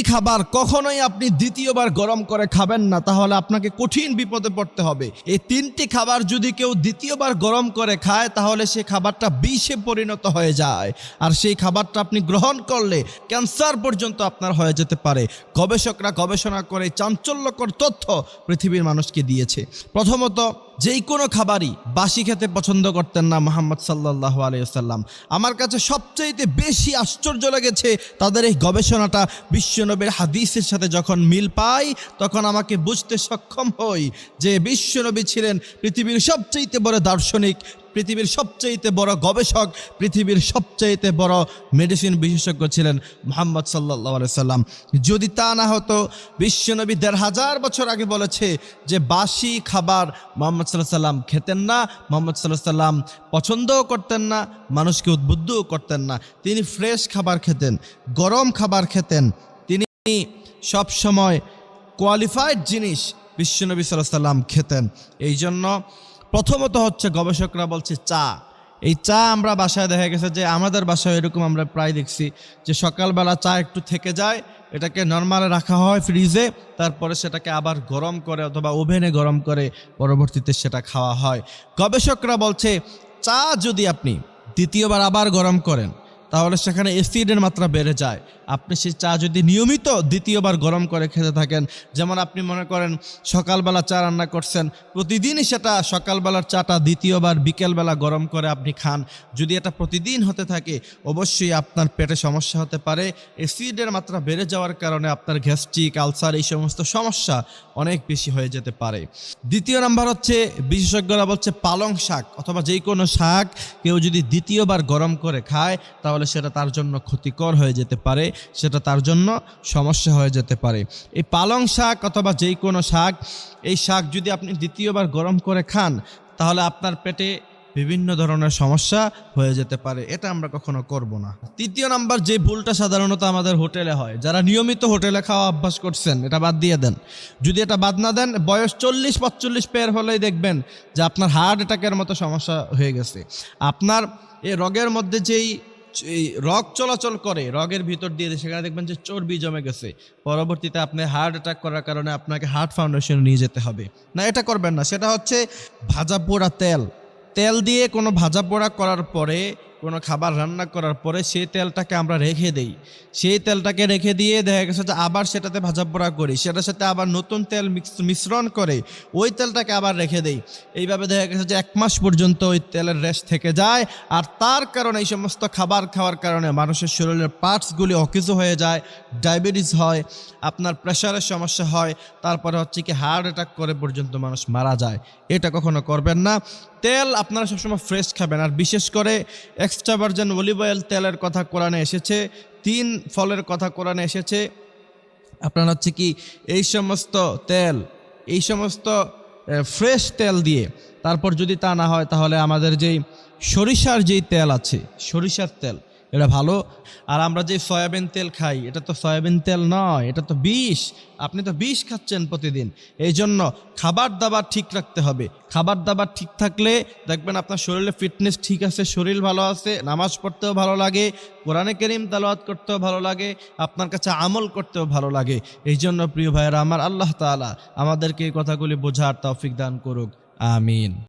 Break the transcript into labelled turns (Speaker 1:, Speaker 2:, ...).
Speaker 1: তিনটি খাবার কখনোই আপনি দ্বিতীয়বার গরম করে খাবেন না, তাহলে আপনাকে কঠিন বিপদে পড়তে হবে। এই তিনটি খাবার যদি কেউ দ্বিতীয়বার গরম করে খায়, তাহলে সেই খাবারটা বিষে পরিণত হয়ে যায়। আর সেই খাবারটা আপনি গ্রহণ করলে ক্যান্সার পর্যন্ত আপনার হয়ে যেতে পারে। গবেষকরা গবেষণা করে চাঞ্চল্যকর তথ্য পৃথিবীর মানুষকে দিয়েছে। প্রথমত যেই কোনো খাবারই বাসি খেতে পছন্দ করতেন না মোহাম্মদ সাল্লাহ আলিয়াল্লাম আমার কাছে সবচাইতে বেশি আশ্চর্য লেগেছে তাদের এই গবেষণাটা। বিশ্বনবীর হাদিসের সাথে যখন মিল পাই, তখন আমাকে বুঝতে সক্ষম হই যে বিশ্বনবী ছিলেন পৃথিবীর সবচাইতে বড় দার্শনিক পৃথিবীর সবচাইতে বড় গবেষক, পৃথিবীর সবচাইতে বড় মেডিসিন বিশেষজ্ঞ ছিলেন মোহাম্মদ সাল্লাহ সাল্লাম। যদি তা না হতো, বিশ্বনবী দেড় হাজার বছর আগে বলেছে যে বাসি খাবার মোহাম্মদ সাল্লাহ সাল্লাম খেতেন না, মোহাম্মদ সাল্লাহ সাল্লাম পছন্দও করতেন না, মানুষকে উদ্বুদ্ধও করতেন না। তিনি ফ্রেশ খাবার খেতেন, গরম খাবার খেতেন। তিনি সব সময় কোয়ালিফাইড জিনিস বিশ্বনবী সাল্লাহ সাল্লাম খেতেন। এই জন্য প্রথমত হচ্ছে গবেষকরা বলছে চা। এই চা আমরা বাসায় দেখা গেছে যে আমাদের বাসায় এরকম আমরা প্রায় দেখছি যে সকালবেলা চা একটু থেকে যায়, এটাকে নর্মালে রাখা হয় ফ্রিজে, তারপরে সেটাকে আবার গরম করে অথবা ওভেনে গরম করে পরবর্তীতে সেটা খাওয়া হয়। গবেষকরা বলছে, চা যদি আপনি দ্বিতীয়বার আবার গরম করেন তাহলে সেখানে অ্যাসিডের মাত্রা বেড়ে যায়। আপনি সেই চা যদি নিয়মিত দ্বিতীয়বার গরম করে খেতে থাকেন, যেমন আপনি মনে করেন সকালবেলা চা রান্না করছেন, প্রতিদিনই সেটা সকালবেলার চাটা দ্বিতীয়বার বিকেলবেলা গরম করে আপনি খান। যদি এটা প্রতিদিন হতে থাকে, অবশ্যই আপনার পেটে সমস্যা হতে পারে। অ্যাসিডের মাত্রা বেড়ে যাওয়ার কারণে আপনার গ্যাস্ট্রিক, আলসার এই সমস্ত সমস্যা অনেক বেশি হয়ে যেতে পারে। দ্বিতীয় নাম্বার হচ্ছে, বিশেষজ্ঞরা বলছে পালং শাক অথবা যে কোনো শাক কেউ যদি দ্বিতীয়বার গরম করে খায়, তাহলে সেটা তার জন্য ক্ষতিকর হয়ে যেতে পারে, সেটা তার জন্য সমস্যা হয়ে যেতে পারে। এই পালং শাক অথবা যেই কোনো শাক, এই শাক যদি আপনি দ্বিতীয়বার গরম করে খান, তাহলে আপনার পেটে বিভিন্ন ধরনের সমস্যা হয়ে যেতে পারে। এটা আমরা কখনো করব না। তৃতীয় নাম্বার, যে ভুলটা সাধারণত আমাদের হোটেলে হয়, যারা নিয়মিত হোটেলে খাওয়া অভ্যাস করছেন, এটা বাদ দিয়ে দেন। যদি এটা বাদ না দেন, বয়স চল্লিশ পাঁচচল্লিশ পের হলেই দেখবেন যে আপনার হার্ট অ্যাটাকের মতো সমস্যা হয়ে গেছে। আপনার এই রোগের মধ্যে যেই রগ চলাচল করে, রগের ভিতর দিয়ে সেখানে দেখবেন যে চর্বি জমে গেছে। পরবর্তীতে আপনি হার্ট অ্যাটাক করার কারণে আপনাকে হার্ট ফাউন্ডেশনে নিয়ে যেতে হবে। না, এটা করবেন না। সেটা হচ্ছে ভাজা পোড়া তেল। তেল দিয়ে কোনো ভাজা পোড়া করার পরে কোনো খাবার রান্না করার পরে সেই তেলটাকে আমরা রেখে দেই। সেই তেলটাকে রেখে দিয়ে দেখা গেছে যে আবার সেটাতে ভাজা পোড়া করি। সেটার সাথে আবার নতুন তেল মিশ্রণ করে ওই তেলটাকে আবার রেখে দেই। এইভাবে দেখা গেছে যে এক মাস পর্যন্ত ওই তেলের রেস্ট থেকে যায় আর তার কারণে এই সমস্ত খাবার খাওয়ার কারণে মানুষের শরীরের পার্টসগুলি অকিজু হয়ে যায়, ডায়াবেটিস হয়, আপনার প্রেশারের সমস্যা হয়, তারপরে হচ্ছে কি হার্ট অ্যাটাক করে পর্যন্ত মানুষ মারা যায়। এটা কখনো করবেন না। তেল আপনারা সবসময় ফ্রেশ খাবেন। আর বিশেষ করে এক্সট্রা ভার্জেন অলিভ অয়েল তেলের কথা কোরআনে এসেছে, তিন ফলের কথা কোরআনে এসেছে। আপনার হচ্ছে কি, এই সমস্ত তেল, এই সমস্ত ফ্রেশ তেল দিয়ে, তারপর যদি তা না হয় তাহলে আমাদের যেই সরিষার যেই তেল আছে, সরিষার তেল এটা ভালো? আর আমরা যে সয়াবিন তেল খাই, এটা তো সয়াবিন তেল নয়, এটা তো বিষ। আপনি তো বিষ খাচ্ছেন প্রতিদিন। এই জন্য খাবার দাবার ঠিক রাখতে হবে। খাবার দাবার ঠিক থাকলে দেখবেন আপনার শরীরে ফিটনেস ঠিক আছে, শরীর ভালো আছে, নামাজ পড়তেও ভালো লাগে, কোরআনে কেরিম তালাওয়াত করতেও ভালো লাগে, আপনার কাছে আমল করতেও ভালো লাগে। এই জন্য প্রিয় ভাইয়েরা, আমার আল্লাহ তাআলা আমাদেরকে এই কথাগুলি বোঝার তৌফিক দান করুক। আমিন।